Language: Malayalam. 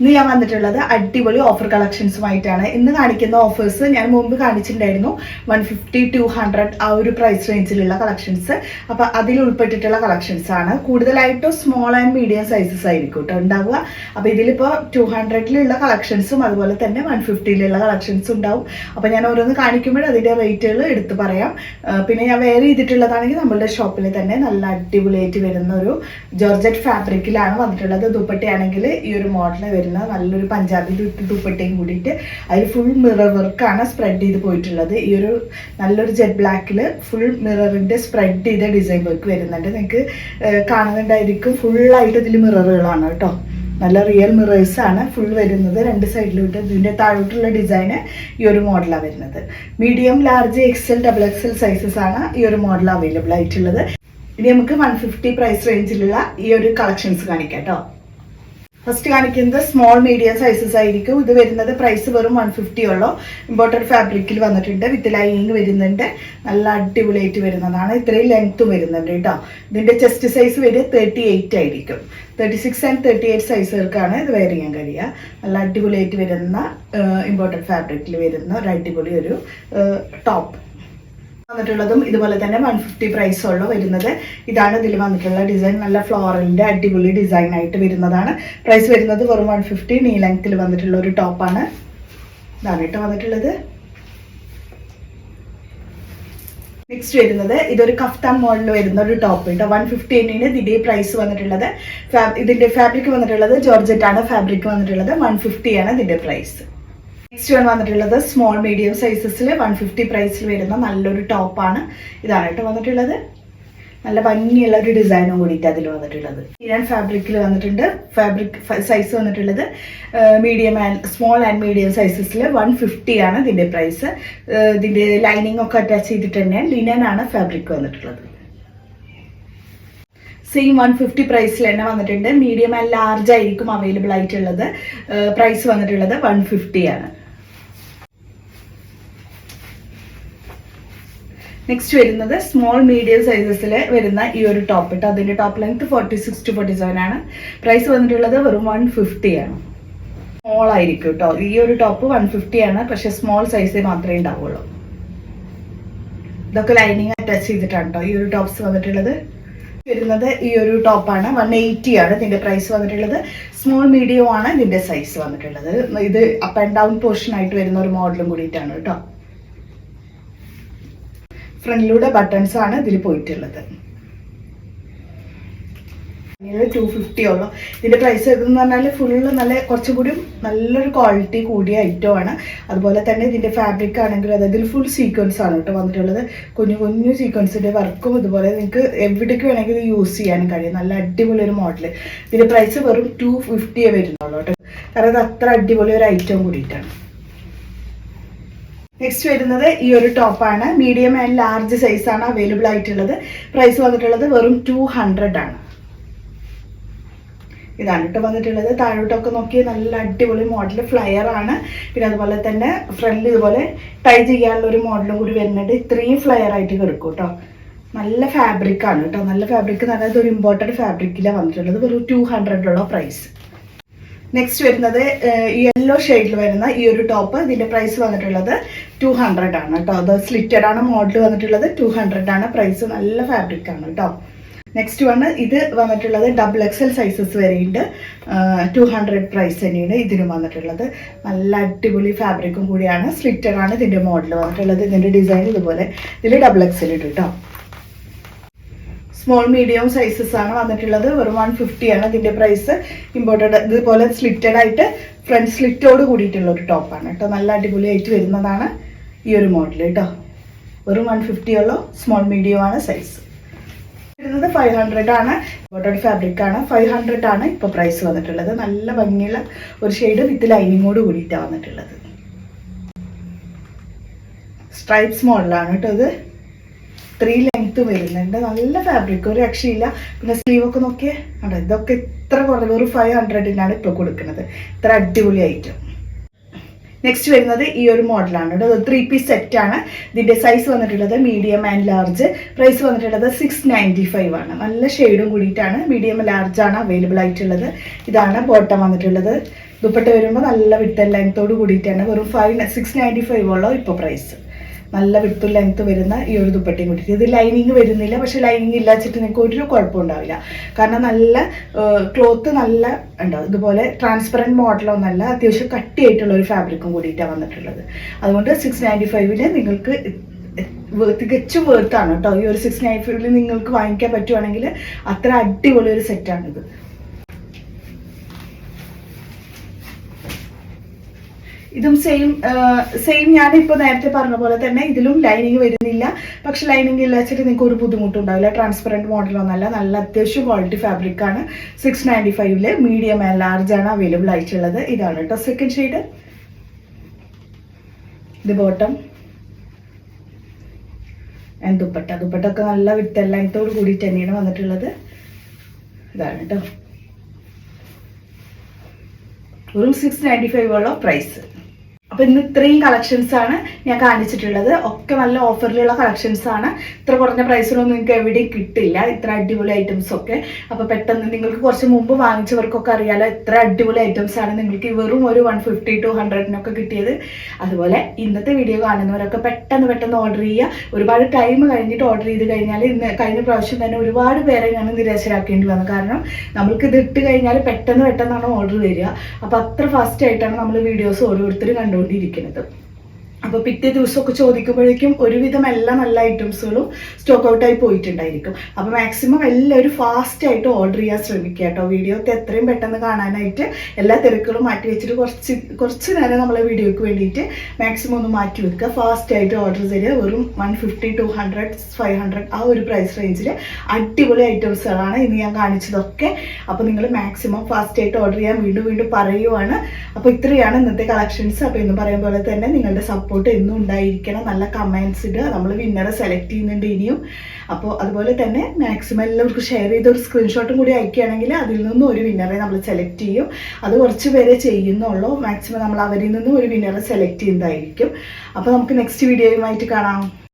ഇന്ന് ഞാൻ വന്നിട്ടുള്ളത് അടിപൊളി ഓഫർ കളക്ഷൻസുമായിട്ടാണ് ഇന്ന് കാണിക്കുന്ന ഓഫേഴ്സ് ഞാൻ മുമ്പ് കാണിച്ചിട്ടുണ്ടായിരുന്നു വൺ ഫിഫ്റ്റി ടു ഹൺഡ്രഡ് ആ ഒരു പ്രൈസ് റേഞ്ചിലുള്ള കളക്ഷൻസ് അപ്പോൾ അതിൽ ഉൾപ്പെട്ടിട്ടുള്ള കളക്ഷൻസ് ആണ്. കൂടുതലായിട്ടും സ്മോൾ ആൻഡ് മീഡിയം സൈസസ് ആയിരിക്കും കേട്ടോ ഉണ്ടാവുക. അപ്പോൾ ഇതിലിപ്പോൾ ടു ഹൺഡ്രഡിലുള്ള കളക്ഷൻസും അതുപോലെ തന്നെ വൺ ഫിഫ്റ്റിയിലുള്ള കളക്ഷൻസും ഉണ്ടാവും. അപ്പോൾ ഞാൻ ഓരോന്ന് കാണിക്കുമ്പോൾ അതിന്റെ റേറ്റുകൾ എടുത്ത് പറയാം. പിന്നെ ഞാൻ വേറെ ചെയ്തിട്ടുള്ളതാണെങ്കിൽ നമ്മളുടെ ഷോപ്പിൽ തന്നെ നല്ല അടിപൊളിയായിട്ട് വരുന്ന ഒരു ജോർജറ്റ് ഫാബ്രിക്കിലാണ് വന്നിട്ടുള്ളത്. ദുപ്പട്ടയാണെങ്കിൽ ഈ ഒരു മോഡൽ വരുന്ന നല്ലൊരു പഞ്ചാബി ദുപ്പട്ടയും കൂടിയിട്ട് അതിൽ ഫുൾ മിറർ വർക്കാണ് സ്പ്രെഡ് ചെയ്ത് പോയിട്ടുള്ളത്. ഈ ഒരു നല്ലൊരു ജെറ്റ് ബ്ലാക്കിൽ ഫുൾ മിററിന്റെ സ്പ്രെഡ് ചെയ്ത ഡിസൈൻ വർക്ക് വരുന്നുണ്ട്. നിങ്ങൾക്ക് കാണുന്നുണ്ടായിരിക്കും. ഫുള്ളായിട്ട് ഇതിൽ മിററുകളാണ് കേട്ടോ. നല്ല റിയൽ മിറേഴ്സ് ആണ് ഫുൾ വരുന്നത്. രണ്ട് സൈഡിലോട്ട് ഇതിന്റെ താഴോട്ടുള്ള ഡിസൈന് ഈ ഒരു മോഡലാണ് വരുന്നത്. Medium large XL double XL sizes ആണ് ഈ ഒരു മോഡൽ അവൈലബിൾ ആയിട്ടുള്ളത്. ഇനി നമുക്ക് വൺ ഫിഫ്റ്റി പ്രൈസ് റേഞ്ചിലുള്ള ഈ ഒരു കളക്ഷൻസ് കാണിക്കാം കേട്ടോ. ഫസ്റ്റ് കാണിക്കുന്നത് സ്മോൾ മീഡിയം സൈസസ് ആയിരിക്കും. ഇത് വരുന്നത് പ്രൈസ് വെറും വൺ ഫിഫ്റ്റി ഉള്ളൂ. ഇമ്പോർട്ടഡ് ഫാബ്രിക്കിൽ വന്നിട്ടുണ്ട്. വിത്ത് ലൈനിങ് വരുന്നുണ്ട്. നല്ല അടിപൊളിയായിട്ട് വരുന്നതാണ്. ഇത്രയും ലെങ്ത്തും വരുന്നുണ്ട് കേട്ടോ. ഇതിന്റെ ചെസ്റ്റ് സൈസ് വരെ തേർട്ടി എയ്റ്റ് ആയിരിക്കും. Thirty six and thirty eight സൈസുകൾക്കാണ് ഇത് വെയർ ചെയ്യാൻ കഴിയുക. നല്ല അടിപൊളിയായിട്ട് വരുന്ന ഇമ്പോർട്ടഡ് ഫാബ്രിക്കിൽ വരുന്ന ഒരു അടിപൊളി ഒരു ടോപ്പ് വന്നിട്ടുള്ളതും ഇതുപോലെ തന്നെ വൺ ഫിഫ്റ്റി പ്രൈസ് ഉള്ള വരുന്നത്. ഇതാണ് ഇതിൽ വന്നിട്ടുള്ള ഡിസൈൻ നല്ല ഫ്ലോറലിന്റെ അടിപൊളി ഡിസൈൻ ആയിട്ട് വരുന്നതാണ്. പ്രൈസ് വരുന്നത് വെറും വൺ ഫിഫ്റ്റി നീ ലെങ്ത്തിൽ വന്നിട്ടുള്ള ഒരു ടോപ്പാണ് ഇതാണ് കേട്ടോ വന്നിട്ടുള്ളത്. നെക്സ്റ്റ് വരുന്നത് ഇതൊരു കഫ്താൻ മോഡൽ വരുന്ന ഒരു ടോപ്പ് കേട്ടോ. വൺ ഫിഫ്റ്റി എണ്ണിന് ഇതിന്റെ പ്രൈസ് വന്നിട്ടുള്ളത്. ഇതിന്റെ ഫാബ്രിക് വന്നിട്ടുള്ളത് ജോർജറ്റ് ആണ് ഫാബ്രിക് വന്നിട്ടുള്ളത് വൺ ഫിഫ്റ്റി ആണ് ഇതിന്റെ പ്രൈസ് നെക്സ്റ്റ് വൺ വന്നിട്ടുള്ളത് സ്മോൾ മീഡിയം സൈസസിൽ വൺ ഫിഫ്റ്റി പ്രൈസിൽ വരുന്ന നല്ലൊരു ടോപ്പാണ് ഇതാണ് കേട്ടോ വന്നിട്ടുള്ളത്. നല്ല ഭംഗിയുള്ള ഒരു ഡിസൈനും കൂടിയിട്ട് അതിൽ വന്നിട്ടുള്ളത്. ഇരാൻ ഫാബ്രിക്കിൽ വന്നിട്ടുണ്ട്. ഫാബ്രിക് സൈസ് വന്നിട്ടുള്ളത്. Medium and small and medium സൈസസിൽ one fifty ആണ് ഇതിന്റെ പ്രൈസ് ഇതിന്റെ ലൈനിങ് ഒക്കെ അറ്റാച്ച് ചെയ്തിട്ട് തന്നെ ലിനൻ ആണ് ഫാബ്രിക് വന്നിട്ടുള്ളത്. സെയിം വൺ ഫിഫ്റ്റി പ്രൈസിൽ തന്നെ വന്നിട്ടുണ്ട്. മീഡിയം ആൻഡ് ലാർജ് ആയിരിക്കും അവൈലബിൾ ആയിട്ടുള്ളത്. പ്രൈസ് വന്നിട്ടുള്ളത് വൺ ഫിഫ്റ്റി ആണ്. നെക്സ്റ്റ് വരുന്നത് സ്മോൾ മീഡിയം സൈസസിൽ വരുന്ന ഈ ഒരു ടോപ്പ് ഇട്ട്. അതിന്റെ top length forty six to forty seven ആണ്. പ്രൈസ് വന്നിട്ടുള്ളത് വെറും വൺ ഫിഫ്റ്റി ആണ്. സ്മോൾ ആയിരിക്കും കേട്ടോ ഈ ഒരു ടോപ്പ് വൺ ഫിഫ്റ്റി ആണ്. പക്ഷെ സ്മോൾ സൈസേ മാത്രമേ ഉണ്ടാവുള്ളൂ. ഇതൊക്കെ ലൈനിങ് അറ്റാച്ച് ചെയ്തിട്ടാണ് കേട്ടോ ഈ ഒരു ടോപ്പ്സ് വന്നിട്ടുള്ളത്. വരുന്നത് ഈ ഒരു ടോപ്പാണ് വൺ എയ്റ്റി ആണ് ഇതിന്റെ പ്രൈസ് വന്നിട്ടുള്ളത്. സ്മോൾ മീഡിയം ആണ് ഇതിന്റെ സൈസ് വന്നിട്ടുള്ളത്. ഇത് അപ്പ് ആൻഡ് ഡൗൺ പോർഷൻ ആയിട്ട് വരുന്ന ഒരു മോഡലും കൂടിയിട്ടാണ് കേട്ടോ ഫ്രണ്ടിലൂടെ ബട്ടൺസ് ആണ് ഇതിൽ പോയിട്ടുള്ളത്. ടു ഫിഫ്റ്റി ഇതിന്റെ പ്രൈസ് എന്ന് പറഞ്ഞാൽ ഫുള്ള് നല്ല കുറച്ചും കൂടി നല്ലൊരു ക്വാളിറ്റി കൂടിയ ഐറ്റം ആണ്. അതുപോലെ തന്നെ ഇതിന്റെ ഫാബ്രിക് ആണെങ്കിലും അതായത് ഇതിൽ ഫുൾ സീക്വൻസ് ആണ് കേട്ടോ വന്നിട്ടുള്ളത്. കുഞ്ഞു കുഞ്ഞു സീക്വൻസിന്റെ വർക്കും ഇതുപോലെ നിങ്ങൾക്ക് എവിടേക്ക് വേണമെങ്കിൽ ഇത് യൂസ് ചെയ്യാനും കഴിയും. നല്ല അടിപൊളി ഒരു മോഡൽ ഇതിന്റെ പ്രൈസ് വെറും ടു ഫിഫ്റ്റിയേ വരുന്നുള്ളൂ കേട്ടോ. കാരണം അത് അത്ര അടിപൊളി ഒരു ഐറ്റം കൂടിയിട്ടാണ്. നെക്സ്റ്റ് വരുന്നത് ഈ ഒരു ടോപ്പാണ് മീഡിയം ആൻഡ് ലാർജ് സൈസാണ് അവൈലബിൾ ആയിട്ടുള്ളത്. പ്രൈസ് വന്നിട്ടുള്ളത് വെറും ടു ഹൺഡ്രഡ് ആണ്. ഇതാണ് കേട്ടോ വന്നിട്ടുള്ളത്. താഴോട്ടൊക്കെ നോക്കി നല്ല അടിപൊളി മോഡൽ ഫ്ലയർ ആണ്. പിന്നെ അതുപോലെ തന്നെ ഫ്രണ്ടിൽ ഇതുപോലെ ടൈ ചെയ്യാനുള്ള ഒരു മോഡലും കൂടി വരുന്നുണ്ട്. ഇത്രയും ഫ്ലയർ ആയിട്ട് കിടക്കും കേട്ടോ നല്ല ഫാബ്രിക് ആണ് കേട്ടോ നല്ല ഫാബ്രിക് എന്ന് പറഞ്ഞാൽ ഒരു ഇമ്പോർട്ടന്റ് ഫാബ്രിക്കിലാണ് വന്നിട്ടുള്ളത്. വെറും ടു ഹൺഡ്രഡിലുള്ള പ്രൈസ് നെക്സ്റ്റ് വരുന്നത് യെല്ലോ ഷെയ്ഡിൽ വരുന്ന ഈ ഒരു ടോപ്പ് ഇതിന്റെ പ്രൈസ് വന്നിട്ടുള്ളത് ടു ഹൺഡ്രഡ് ആണ് കേട്ടോ. അത് സ്ലിറ്റഡ് ആണ് മോഡൽ വന്നിട്ടുള്ളത്. ടു ഹൺഡ്രഡ് ആണ്. പ്രൈസ് നല്ല ഫാബ്രിക് ആണ് കേട്ടോ. നെക്സ്റ്റ് വണ് ഇത് വന്നിട്ടുള്ളത് ഡബിൾ എക്സൽ സൈസസ് വരെയുണ്ട്. ടു ഹൺഡ്രഡ് പ്രൈസ് തന്നെയാണ് ഇതിനും വന്നിട്ടുള്ളത്. നല്ല അടിപൊളി ഫാബ്രിക്കും കൂടിയാണ്. സ്ലിറ്റഡ് ആണ് ഇതിന്റെ മോഡൽ വന്നിട്ടുള്ളത്. ഇതിന്റെ ഡിസൈൻ ഇതുപോലെ. ഇതിൽ ഡബിൾ എക്സൽ ഇട്ടു കേട്ടോ. സ്മോൾ മീഡിയം സൈസസ് ആണ് വന്നിട്ടുള്ളത്. വെറും വൺ ഫിഫ്റ്റി ആണ് ഇതിന്റെ പ്രൈസ് ഇമ്പോർട്ടഡ് ഇതുപോലെ സ്ലിറ്റഡ് ആയിട്ട് ഫ്രണ്ട് സ്ലിറ്റോട് കൂടിയിട്ടുള്ള ഒരു ടോപ്പാണ് കേട്ടോ. നല്ല അടിപൊളിയായിട്ട് വരുന്നതാണ്. ഈ ഒരു മോഡൽ കേട്ടോ ഒരു വൺ ഫിഫ്റ്റി ഉള്ള. സ്മോൾ മീഡിയം ആണ് സൈസ് വരുന്നത് ഫൈവ് ഹൺഡ്രഡ് ആണ്. ഇമ്പോർട്ടഡ് ഫാബ്രിക് ആണ്. ഫൈവ് ഹൺഡ്രഡ് ആണ് ഇപ്പോൾ പ്രൈസ് വന്നിട്ടുള്ളത്. നല്ല ഭംഗിയുള്ള ഒരു ഷെയ്ഡ് വിത്ത് ലൈനിങ്ങോട് കൂടിയിട്ടാണ് വന്നിട്ടുള്ളത്. സ്ട്രൈപ്സ് മോഡലാണ് കേട്ടോ ഇത്. ത്രീ ലെങ്ത് വരുന്നുണ്ട്. നല്ല ഫാബ്രിക് ഒരു രക്ഷയില്ല. പിന്നെ സ്ലീവ് ഒക്കെ നോക്കിയേ. ഇതൊക്കെ ഇത്ര കുറവ്. ഒരു ഫൈവ് ഹൺഡ്രഡിനാണ് ഇപ്പോൾ കൊടുക്കുന്നത്. ഇത്ര അടിപൊളി ഐറ്റം നെക്സ്റ്റ് വരുന്നത് ഈ ഒരു മോഡലാണ് കേട്ടോ. ത്രീ പീസ് സെറ്റ് ആണ്. ഇതിന്റെ സൈസ് വന്നിട്ടുള്ളത് മീഡിയം ആൻഡ് ലാർജ് പ്രൈസ് വന്നിട്ടുള്ളത് സിക്സ് നയന്റി ഫൈവ് ആണ്. നല്ല ഷെയ്ഡും കൂടിയിട്ടാണ് മീഡിയം ലാർജ് ആണ് അവൈലബിൾ ആയിട്ടുള്ളത്. ഇതാണ് ബോട്ടം വന്നിട്ടുള്ളത്. ദുപ്പട്ട വരുമ്പോൾ നല്ല വിട്ടൽ ലെങ്ത്തോട് കൂടിയിട്ടാണ് വെറും ഫൈവ് സിക്സ് നയന്റി ഫൈവ് ഉള്ളൂ ഇപ്പോൾ പ്രൈസ് നല്ല വിട്ടും ലെങ്ത് വരുന്ന ഈ ഒരു ദുപ്പട്ടയും കൂട്ടിയിട്ട്. ഇത് ലൈനിങ് വരുന്നില്ല പക്ഷെ ലൈനിങ് ഇല്ലാച്ചിട്ട് നിങ്ങൾക്ക് ഒരു കുഴപ്പം ഉണ്ടാവില്ല. കാരണം നല്ല ക്ലോത്ത് നല്ല ഉണ്ടാവും. ഇതുപോലെ ട്രാൻസ്പെറന്റ് മോഡലൊന്നല്ല അത്യാവശ്യം കട്ടിയായിട്ടുള്ള ഒരു ഫാബ്രിക്കും കൂടിയിട്ടാണ് വന്നിട്ടുള്ളത്. അതുകൊണ്ട് സിക്സ് നയന്റി ഫൈവിൽ നിങ്ങൾക്ക് തികച്ചും വേർത്താണ് കേട്ടോ. ഈ ഒരു സിക്സ് നയന്റി ഫൈവിൽ നിങ്ങൾക്ക് വാങ്ങിക്കാൻ പറ്റുവാണെങ്കിൽ അത്ര അടിപൊളി ഒരു സെറ്റാണിത് ഇതും സെയിം സെയിം ഞാനിപ്പോൾ നേരത്തെ പറഞ്ഞ പോലെ തന്നെ ഇതിലും ലൈനിങ് വരുന്നില്ല. പക്ഷെ ലൈനിങ് ഇല്ല ഇല്ലാച്ചിട്ട് നിങ്ങൾക്ക് ഒരു ബുദ്ധിമുട്ടുണ്ടാവില്ല. ട്രാൻസ്പെറന്റ് മോഡലൊന്നല്ല നല്ല അത്യാവശ്യം ക്വാളിറ്റി ഫാബ്രിക് ആണ്. സിക്സ് നയന്റി ഫൈവിൽ മീഡിയം ആൻഡ് ലാർജ് ആണ് അവൈലബിൾ ആയിട്ടുള്ളത്. ഇതാണ് കേട്ടോ സെക്കൻഡ് ഷെയ്ഡ് ഇത് ബോട്ടം ആൻഡ് ദുപ്പട്ട. ദുപ്പട്ട ഒക്കെ നല്ല വിത്ത് ലെങ്ത്തോട് കൂടിയിട്ട് തന്നെയാണ് വന്നിട്ടുള്ളത്. ഇതാണ് കേട്ടോ. വെറും സിക്സ് നയന്റി ഫൈവ് ഉള്ള പ്രൈസ് അപ്പൊ ഇന്ന് ഇത്രയും കളക്ഷൻസ് ആണ് ഞാൻ കാണിച്ചിട്ടുള്ളത്. ഒക്കെ നല്ല ഓഫറിലുള്ള കളക്ഷൻസ് ആണ്. ഇത്ര കുറഞ്ഞ പ്രൈസിലൊന്നും നിങ്ങൾക്ക് എവിടെയും കിട്ടില്ല. ഇത്ര അടിപൊളി ഐറ്റംസ് ഒക്കെ. അപ്പൊ പെട്ടെന്ന് നിങ്ങൾക്ക് കുറച്ച് മുമ്പ് വാങ്ങിച്ചവർക്കൊക്കെ അറിയാലോ ഇത്ര അടിപൊളി ഐറ്റംസ് ആണ് നിങ്ങൾക്ക് വെറും ഒരു വൺ ഫിഫ്റ്റി ടു ഹൺഡ്രഡിനൊക്കെ കിട്ടിയത്. അതുപോലെ ഇന്നത്തെ വീഡിയോ കാണുന്നവരൊക്കെ പെട്ടെന്ന് പെട്ടെന്ന് ഓർഡർ ചെയ്യുക. ഒരുപാട് ടൈം കഴിഞ്ഞിട്ട് ഓർഡർ ചെയ്ത് കഴിഞ്ഞാൽ ഇന്ന് കഴിഞ്ഞ പ്രാവശ്യം തന്നെ ഒരുപാട് പേരെ ഞാൻ നിരാശരാക്കേണ്ടി വന്നു. കാരണം നമ്മൾക്ക് ഇത് ഇട്ട് കഴിഞ്ഞാൽ പെട്ടെന്ന് പെട്ടെന്നാണ് ഓർഡർ വരിക. അപ്പൊ അത്ര ഫാസ്റ്റ് ആയിട്ടാണ് നമ്മൾ വീഡിയോസ് ഓരോരുത്തർ കണ്ടുകൊണ്ടിരിക്കുന്നത്. അപ്പൊ പിറ്റേ ദിവസമൊക്കെ ചോദിക്കുമ്പോഴേക്കും ഒരുവിധം എല്ലാ നല്ല ഐറ്റംസുകളും സ്റ്റോക്ക് ഔട്ടായി പോയിട്ടുണ്ടായിരിക്കും. അപ്പൊ മാക്സിമം എല്ലാവരും ഫാസ്റ്റ് ആയിട്ട് ഓർഡർ ചെയ്യാൻ ശ്രമിക്കുക കേട്ടോ. വീഡിയോ എത്രയും പെട്ടെന്ന് കാണാനായിട്ട് എല്ലാ തിരക്കുകളും മാറ്റി വെച്ചിട്ട് കുറച്ച് കുറച്ച് നേരം നമ്മളെ വീഡിയോക്ക് വേണ്ടിയിട്ട് മാക്സിമം ഒന്ന് മാറ്റി വെക്കുക. ഫാസ്റ്റ് ആയിട്ട് ഓർഡർ ചെയ്യുക വെറും one fifty two hundred five hundred ആ ഒരു പ്രൈസ് റേഞ്ചിൽ അടിപൊളി ഐറ്റംസുകളാണ് ഇന്ന് ഞാൻ കാണിച്ചതൊക്കെ. അപ്പോൾ നിങ്ങൾ മാക്സിമം ഫാസ്റ്റ് ആയിട്ട് ഓർഡർ ചെയ്യാൻ വീണ്ടും വീണ്ടും പറയുവാണ്. അപ്പോൾ ഇത്രയാണ് ഇന്നത്തെ കളക്ഷൻസ് അപ്പോൾ എന്ന് പറയുമ്പോൾ തന്നെ നിങ്ങളുടെ സപ്പോർട്ട് എന്നും ഉണ്ടായിരിക്കണം. നല്ല കമൻസ് ഇടുക. നമ്മൾ വിന്നറെ സെലക്ട് ചെയ്യുന്നുണ്ട് ഇനിയും. അപ്പോൾ അതുപോലെ തന്നെ മാക്സിമം എല്ലാവർക്കും ഷെയർ ചെയ്ത ഒരു സ്ക്രീൻഷോട്ടും കൂടി അയക്കുകയാണെങ്കിൽ അതിൽ നിന്നും ഒരു വിന്നറെ നമ്മൾ സെലക്ട് ചെയ്യും. അത് കുറച്ച് പേരെ ചെയ്യുന്നുള്ളൂ. മാക്സിമം നമ്മൾ അവരിൽ നിന്നും ഒരു വിന്നറെ സെലക്ട് ചെയ്യുന്നതായിരിക്കും. അപ്പോൾ നമുക്ക് നെക്സ്റ്റ് വീഡിയോയുമായിട്ട് കാണാം.